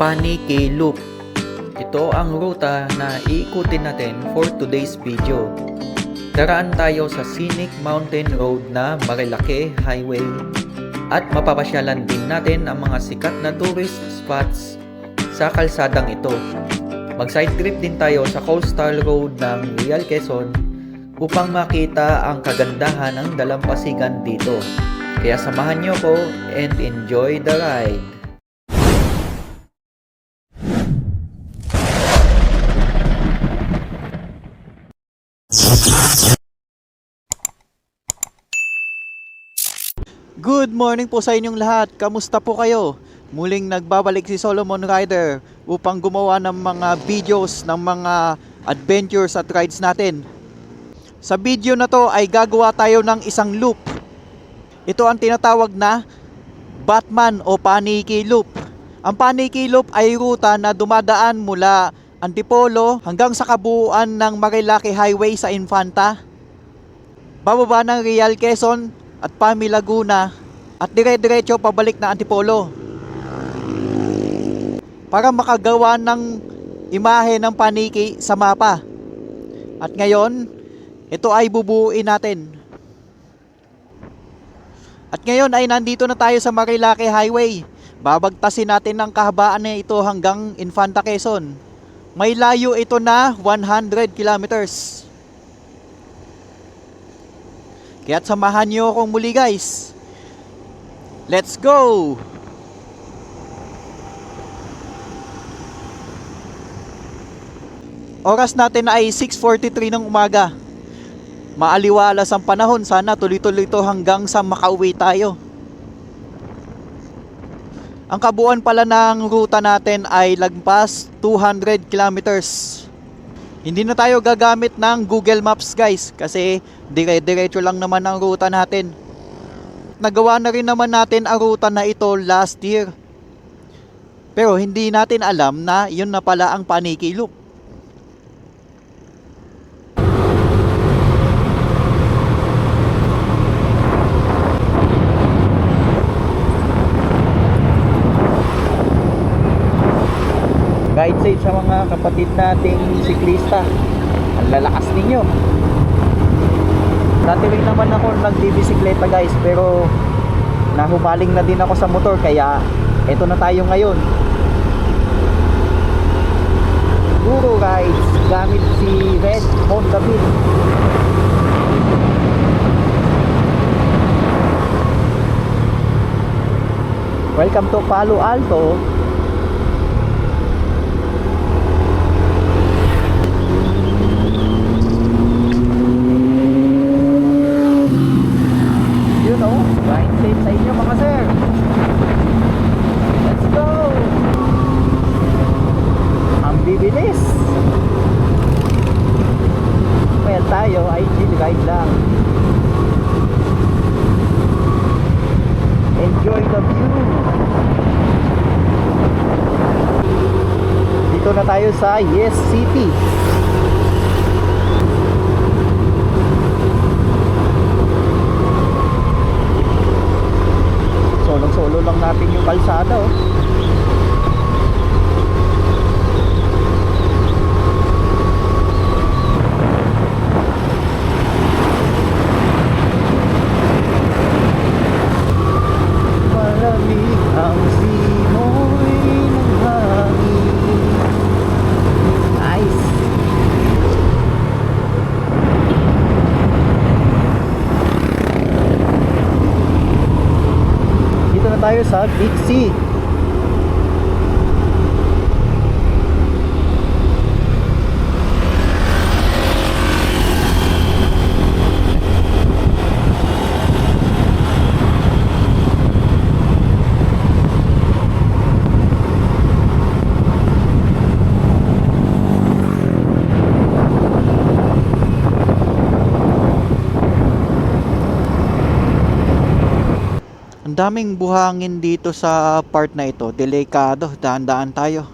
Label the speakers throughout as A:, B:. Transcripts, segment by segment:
A: Paniki Loop. Ito ang ruta na iikutin natin for today's video. Daraan tayo sa Scenic Mountain Road na Marilake Highway at mapapasyalan din natin ang mga sikat na tourist spots sa kalsadang ito. Mag-side trip din tayo sa Coastal Road ng Real Quezon upang makita ang kagandahan ng dalampasigan dito. Kaya samahan niyo ko and enjoy the ride.
B: Good morning po sa inyong lahat. Kamusta po kayo? Muling nagbabalik si Solomon Rider upang gumawa ng mga videos ng mga adventures at rides natin. Sa video na to ay gagawa tayo ng isang loop. Ito ang tinatawag na Batman o Paniki Loop. Ang Paniki Loop ay ruta na dumadaan mula Antipolo hanggang sa kabuuan ng Marilake Highway sa Infanta. Bababa ng Real Quezon at Pami Laguna at dire-diretso pabalik na Antipolo. Para makagawa ng imahe ng paniki sa mapa. At ngayon, ito ay bubuuin natin. At ngayon ay nandito na tayo sa Marilake Highway. Babagtasin natin ang kahabaan na ito hanggang Infanta Quezon. May layo ito na 100 kilometers. Kaya't samahan niyo akong muli guys. Let's go! Oras natin ay 6.43 ng umaga. Maaliwalas ang panahon. Sana tuloy-tuloy ito hanggang sa makauwi tayo. Ang kabuuan pala ng ruta natin ay lagpas 200 kilometers. Hindi na tayo gagamit ng Google Maps guys kasi dire-diretso lang naman ang ruta natin. Nagawa na rin naman natin ang ruta na ito last year. Pero hindi natin alam na yun na pala ang Paniki Loop. Guide safe sa mga kapatid nating siklista. Ang lalakas ninyo. Dati rin naman ako nagbibisikleta guys pero nahumaling na din ako sa motor kaya eto na tayo ngayon. Guru rides gamit si Red Honda Beat. Welcome to Palo Alto. You know, ride safe sa inyo mga sir. Let's go! Ang bibilis. Well, tayo ay ride lang. Enjoy the view. Dito na tayo sa Yes City. Solong-solo lang natin yung kalsada oh. Malamig ang simoy ng hangin Nice Dito na tayo daming buhangin dito sa part na ito. Delikado. Daan-daan tayo.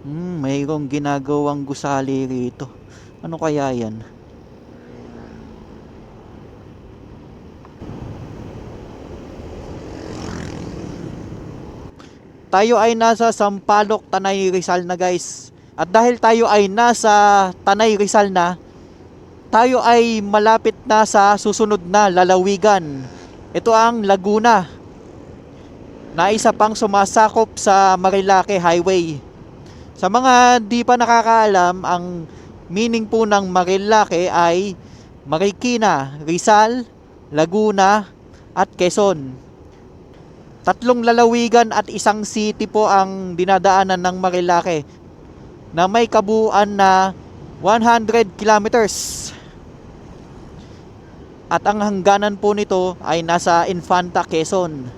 B: Hmm, mayroong ginagawang gusali rito. Ano kaya yan? Tayo ay nasa Sampaloc, Tanay, Rizal na guys. At dahil tayo ay nasa Tanay, Rizal na, tayo ay malapit na sa susunod na lalawigan. Ito ang Laguna na isa pang sumasakop sa Marilake Highway. Sa mga di pa nakakaalam, ang meaning po ng Marilake ay Marikina, Rizal, Laguna, at Quezon. Tatlong lalawigan at isang city po ang dinadaanan ng Marilake na may kabuuan na 100 kilometers. At ang hangganan po nito ay nasa Infanta, Quezon.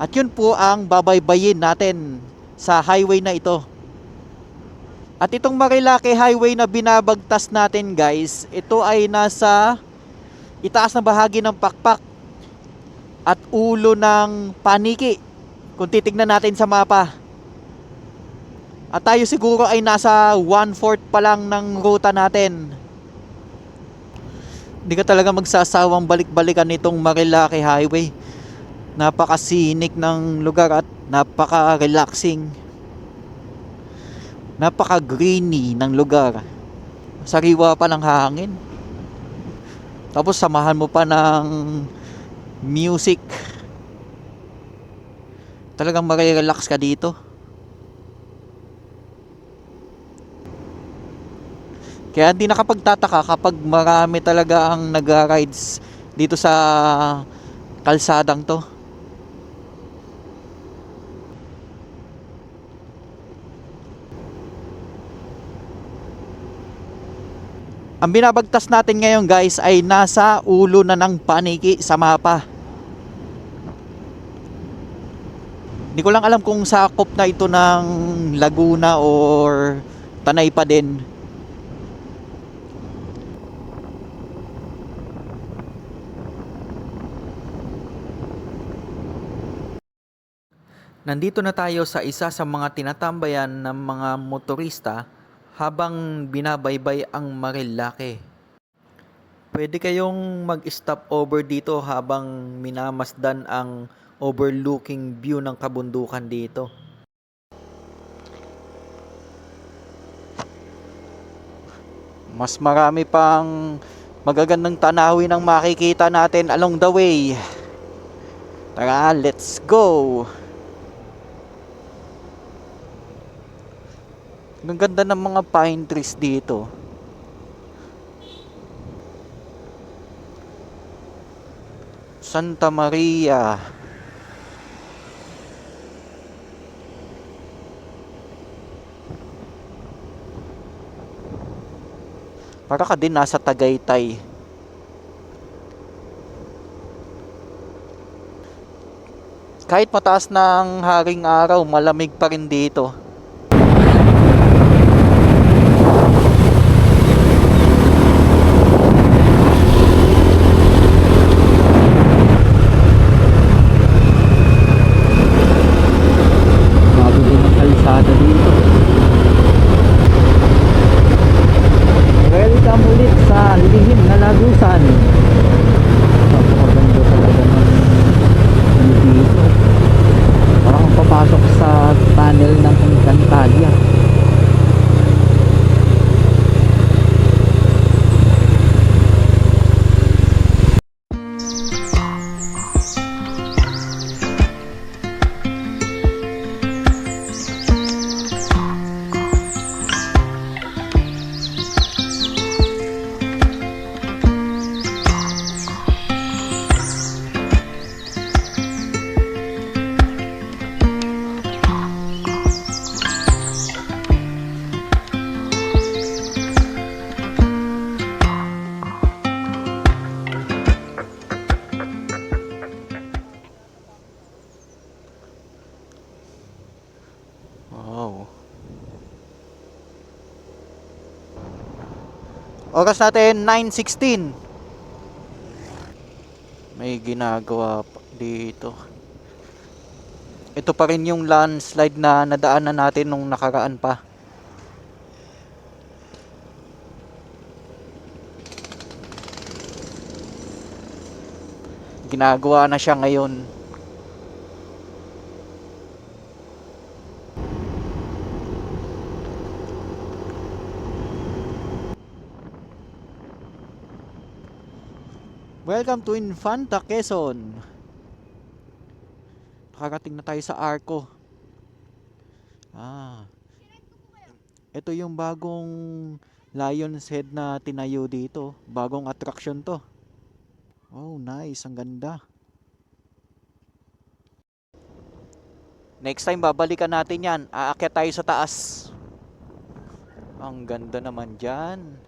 B: At yun po ang babaybayin natin sa highway na ito. At itong Marilake Highway na binabagtas natin guys, ito ay nasa itaas na bahagi ng pakpak at ulo ng paniki kung titignan natin sa mapa. At tayo siguro ay nasa one-fourth pa lang ng ruta natin. Hindi ka talaga magsasawang balik-balikan nitong Marilake Highway. Napaka-scenic ng lugar at napaka-relaxing. Napaka-greeny ng lugar. Sariwa pa ng hangin. Tapos samahan mo pa ng music. Talagang marirelax ka dito. Kaya hindi nakapagtataka kapag marami talaga ang nagra-rides dito sa kalsadang to. Ang binabagtas natin ngayon guys ay nasa ulo na ng paniki sa mapa. Hindi ko lang alam kung sakop na ito ng Laguna or Tanay pa din.
A: Nandito na tayo sa isa sa mga tinatambayan ng mga motorista habang binabaybay ang Marilake. Pwede kayong mag-stop over dito habang minamasdan ang overlooking view ng kabundukan dito.
B: Mas marami pang magagandang tanawin ang makikita natin along the way. Tara, let's go! Ang ganda ng mga pine trees dito. Santa Maria. Para ka din nasa Tagaytay. Kahit mataas na haring araw, malamig pa rin dito. Oras natin 9.16 May ginagawa dito. Ito pa rin yung landslide na nadaanan natin nung nakaraan pa. Ginagawa na siya ngayon Welcome to Infanta, Quezon. Nakarating na tayo sa Arco. Ah. Ito yung bagong Lion's Head na tinayo dito. Bagong attraction to. Oh, nice. Ang ganda. Next time, babalikan natin yan. Aakyat tayo sa taas. Ang ganda naman dyan.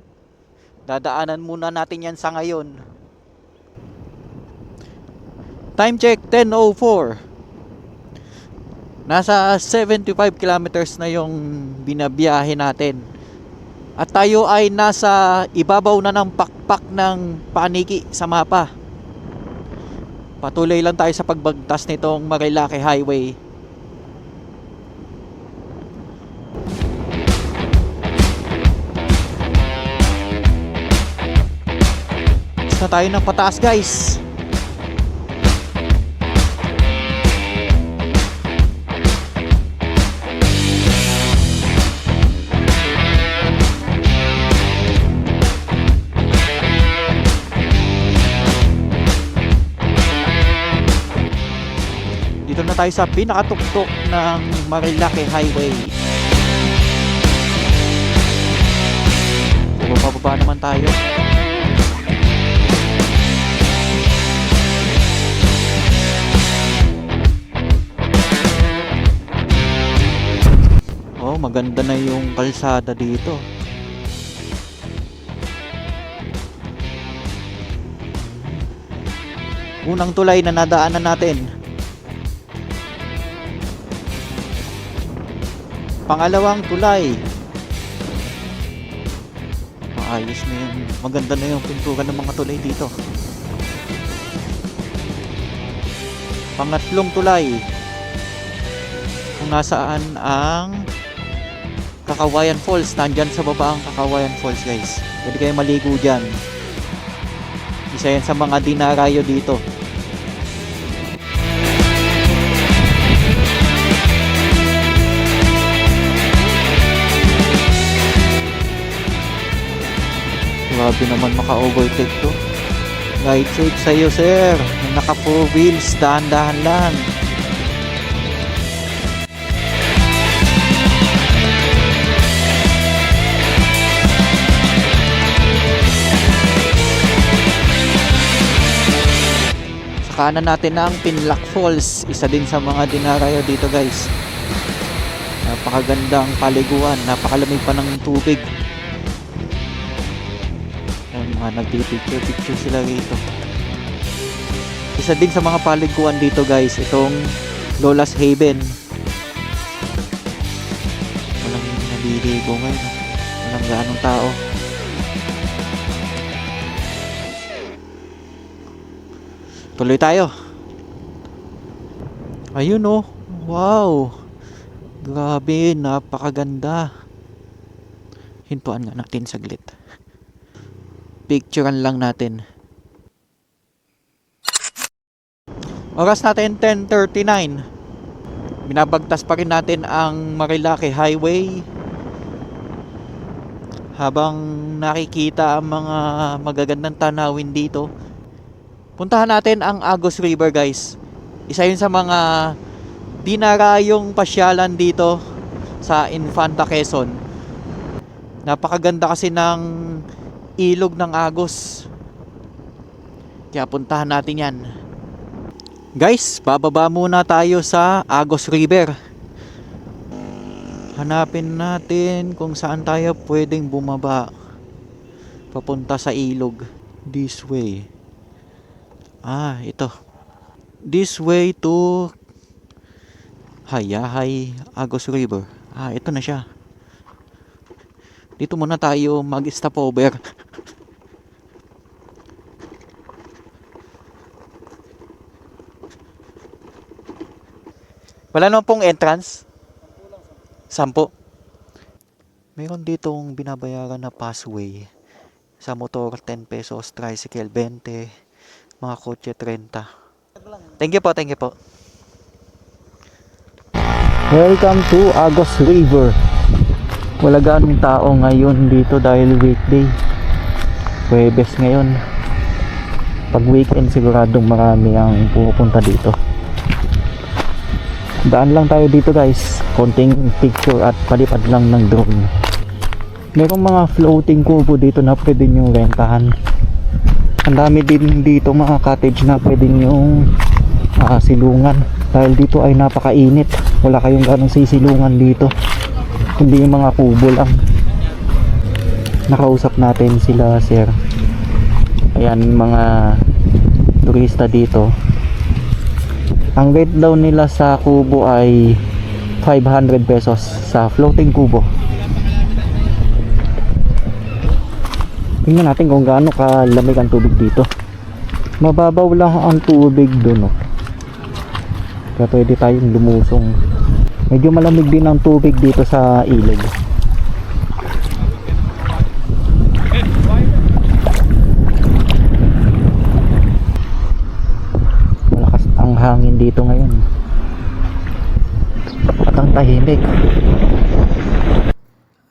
B: Dadaanan muna natin yan sa ngayon. Time check, 10.04. Nasa 75 kilometers na yung binabiyahe natin. At tayo ay nasa ibabaw na ng pakpak ng paniki sa mapa. Patuloy lang tayo sa pagbagtas nitong Marilaki Highway. Isa tayo ng pataas guys. Dito na tayo sa pinakatuktok ng Marilaki Highway. Pero pababa naman tayo. Oh, maganda na yung kalsada dito. Unang tulay na nadaanan natin. Pangalawang tulay. Maayos na yung maganda na yung pintura ng mga tulay dito. Pangatlong tulay. Kung nasaan ang Kakawayan Falls. Nandyan sa baba ang Kakawayan Falls guys. Pwede kayo maligo dyan. Isa yan sa mga dinarayo dito. Grabe naman maka-overtake to. Right side sa'yo sir. Naka 4 wheels, dahan-dahan lang. Sa kanan natin ang Pinlock Falls. Isa din sa mga dinarayo dito guys. Napakagandang paliguan. Napakalamig pa ng tubig. Mga nagpipicture picture sila rito. Isa din sa mga paliguan dito guys. Itong Lola's Haven. Walang naliligo ngayon. Walang gaanong tao. Tuloy tayo. Ayun oh. Wow. Grabe, napakaganda. Hintuan nga natin saglit. Picturean lang natin. Oras natin 10.39. Binabagtas pa rin natin ang Marilaki Highway. Habang nakikita ang mga magagandang tanawin dito. Puntahan natin ang Agos River guys. Isa yun sa mga dinarayong pasyalan dito sa Infanta Quezon. Napakaganda kasi ng ilog ng Agos. Kaya puntahan natin yan. Guys, bababa muna tayo sa Agos River. Hanapin natin kung saan tayo pwedeng bumaba. Papunta sa ilog. This way. Ah, ito. This way to Hayahay Agos River. Ah, ito na siya. Dito muna tayo mag-stop Wala naman pong entrance? Sampo. Meron ditong binabayaran na passway. Sa motor, 10 pesos. Tricycle, 20. Mga kotse, 30. Thank you po, thank you po. Welcome to Agos River. Wala ganong tao ngayon dito dahil weekday. Huwebes ngayon.
A: Pag weekend siguradong marami ang pupunta dito. Daan lang tayo dito guys. Konting picture at palipad lang ng drone. Merong mga floating kubo dito na pwede nyo rentahan. Ang dami din dito mga cottage na pwede nyo ah, silungan. Dahil dito ay napakainit. Wala kayong ganong sisilungan dito. Hindi yung mga kubo lang. Nakausap natin sila sir. Ayan mga turista dito. Ang rate daw nila sa kubo ay 500 pesos sa floating kubo. Tingnan natin kung gaano kalamig ang tubig dito. Mababaw lang ang tubig doon. Oh. Kaya pwede tayong lumusong. Medyo malamig din ang tubig dito sa ilog. Malakas ang hangin dito ngayon. At ang tahimik.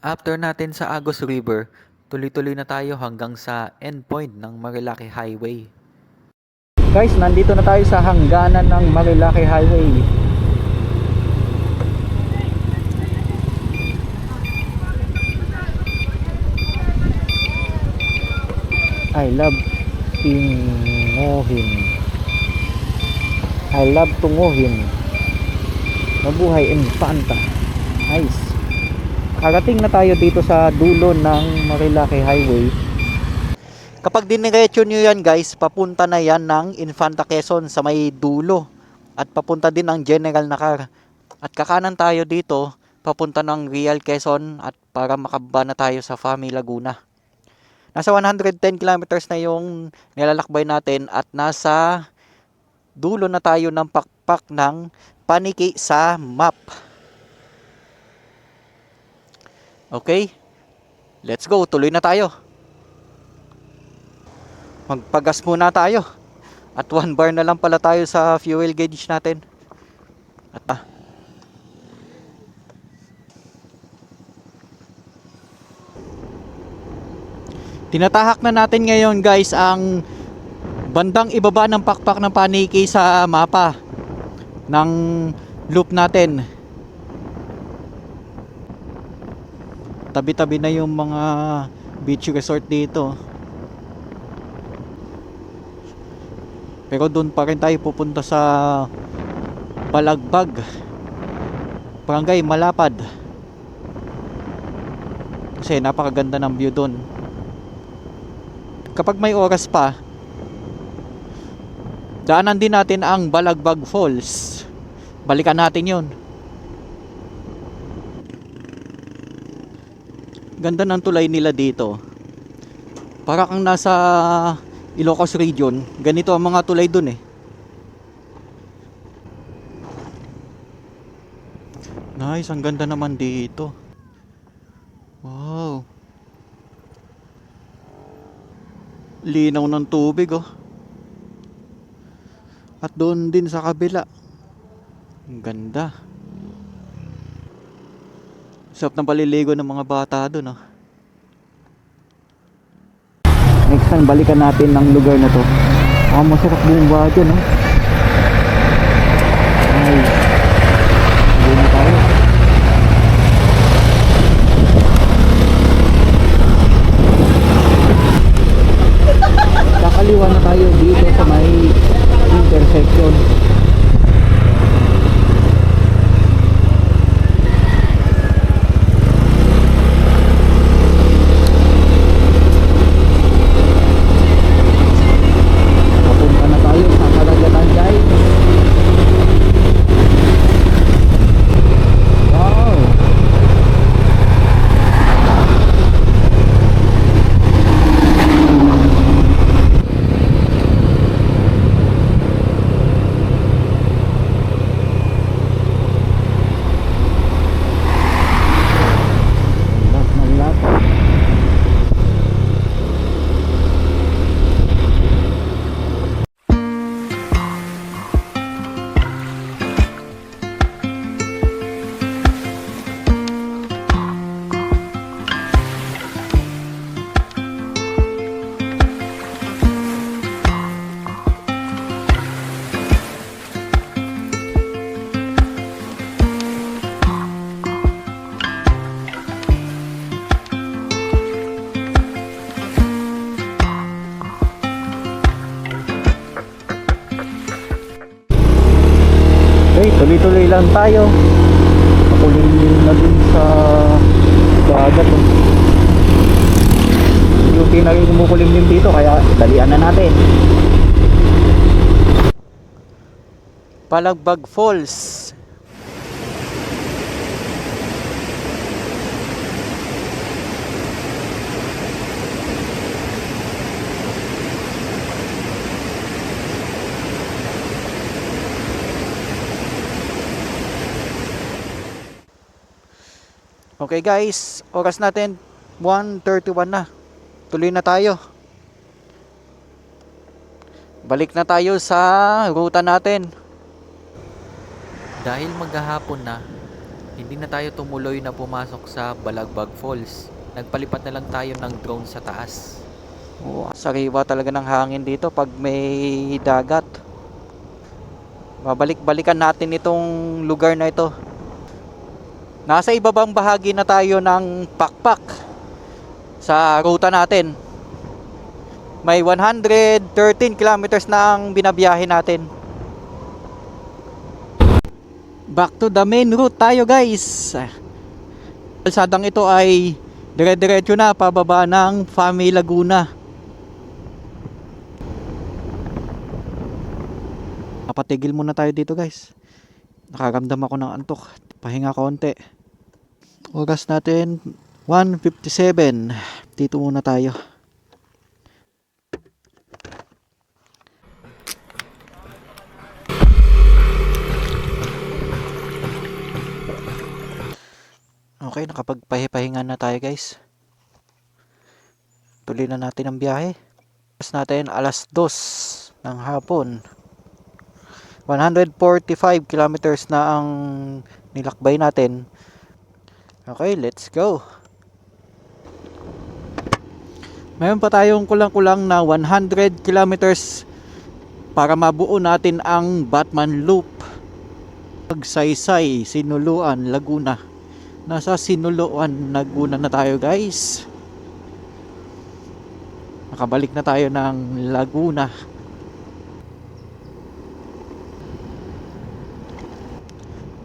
A: After natin sa Agos River, tuloy-tuloy na tayo hanggang sa endpoint ng Marilaki Highway. Guys, nandito na tayo sa hangganan ng Marilaki Highway. I love tinguhin. I love tunguhin. Mabuhay Infanta. Nice. Karating na tayo dito sa dulo ng Marilaki Highway.
B: Kapag diniretso nyo yan guys, papunta na yan ng Infanta Quezon sa may dulo. At papunta din ang General Nakar. At kakanan tayo dito, papunta ng Real Quezon at para makababa na tayo sa Fami Laguna. Nasa 110 kilometers na yung nilalakbay natin at nasa dulo na tayo ng pakpak ng paniki sa map. Okay? Let's go, tuloy na tayo. Magpagas muna tayo. At one bar na lang pala tayo sa fuel gauge natin. At ah. Tinatahak na natin ngayon guys ang bandang ibaba ng pakpak ng paniki sa mapa ng loop natin. Tabi-tabi na yung mga beach resort dito. Pero doon pa rin tayo pupunta sa Balagbag. Barangay Malapad. Kasi napakaganda ng view doon. Kapag may oras pa, daanan din natin ang Balagbag Falls. Balikan natin 'yon. Ganda ng tulay nila dito. Para kang nasa Ilocos region, ganito ang mga tulay dun eh. Nice, ang ganda naman dito. Wow. Linaw ng tubig oh. At doon din sa kabila. Ang ganda. Sarap ng paliligo ng mga bata doon oh.
A: Next time balikan natin ng lugar na to. Ah, masarap bumaba dyan, no? Ay.
B: Okay, tuloy-tuloy lang tayo. Pakulim na dun sa dagat. oh. Yung pinaging kumukulim din dito, kaya dalian na natin. Palagbag Falls. Okay guys, oras natin 1.31 na. Tuloy na tayo. Balik na tayo sa ruta natin.
A: Dahil maghahapon na, hindi na tayo tumuloy na pumasok sa Balagbag Falls. Nagpalipat na lang tayo ng drone sa taas.
B: Oo, sariwa talaga ng hangin dito pag may dagat. Babalik-balikan natin itong lugar na ito. Nasa ibabang bahagi na tayo ng pakpak sa ruta natin. May 113 kilometers na ang binabiyahe natin. Back to the main route tayo guys. Kalsadang ito ay dire-diretso na pababa ng Fami Laguna. Napatigil muna tayo dito guys. Nakaramdam ako ng antok. Pahinga konti. Oras natin 1.57. Dito muna tayo. Okay, nakapagpahipahinga na tayo guys. Tuloy na natin ang biyahe. Oras natin alas 2 ng hapon. 145 kilometers na ang nilakbay natin. Okay, let's go. Mayroon pa tayong kulang-kulang na 100 kilometers para mabuo natin ang Batman Loop. Pagsaysay, Sinuluan, Laguna. Nasa Sinuluan, Laguna na tayo guys. Nakabalik na tayo ng Laguna.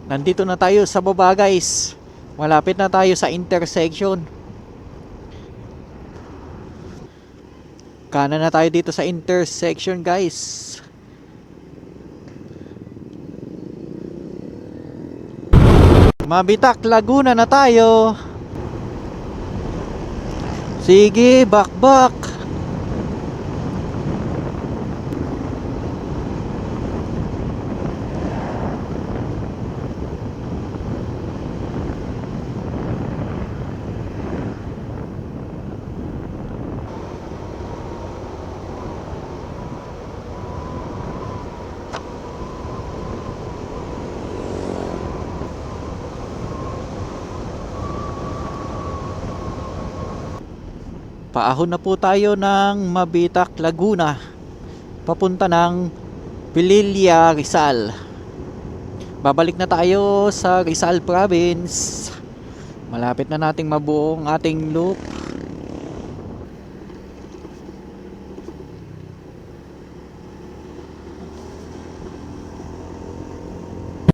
B: Nandito na tayo sa baba guys. Malapit na tayo sa intersection. Kanan na tayo dito sa intersection guys. Mabitak Laguna na tayo. Sige, bakbak. Paahon na po tayo ng Mabitak, Laguna. Papunta ng Pililla, Rizal. Babalik na tayo sa Rizal Province. Malapit na nating mabuo ang ating loop.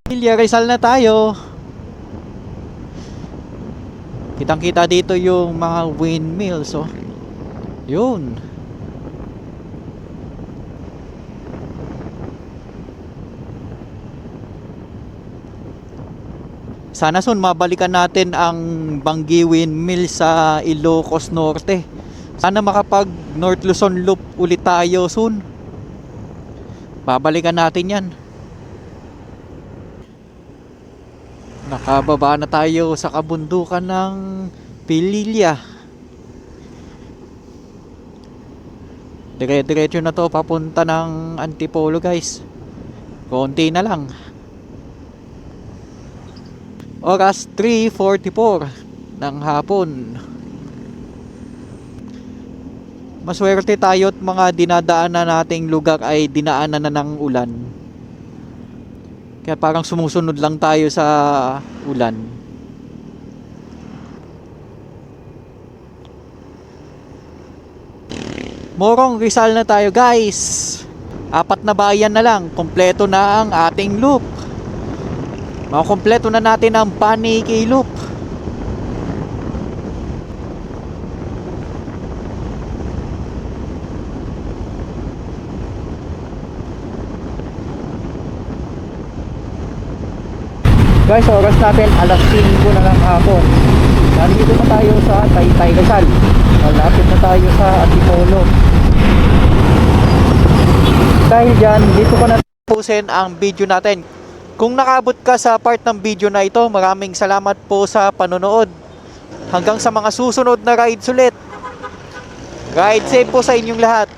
B: Pililla, Rizal na tayo. Kitang kita dito yung mga windmills oh. Yun. Sana soon mabalikan natin ang Bangi Windmill sa Ilocos Norte. Sana makapag North Luzon Loop ulit tayo soon. Babalikan natin yan. Nakababa na tayo sa kabundukan ng Pililya. Dire-diretso na to papunta ng Antipolo guys. Konti na lang. Oras 3.44 ng hapon. Maswerte tayo at mga dinadaanan nating lugar ay dinaanan na ng ulan. Kaya parang sumusunod lang tayo sa ulan. Morong Rizal na tayo guys. Apat na bayan na lang. Kompleto na ang ating loop. Makumpleto na natin ang Paniki Loop. Guys, oras natin alas 5 na ng hapon. Nandito na tayo sa Taytay Rizal. Malapit na tayo sa Antipolo. Dahil dyan, dito ko na tapusin ang video natin. Kung nakabot ka sa part ng video na ito, maraming salamat po sa panonood. Hanggang sa mga susunod na rides ulit. Ride safe po sa inyong lahat.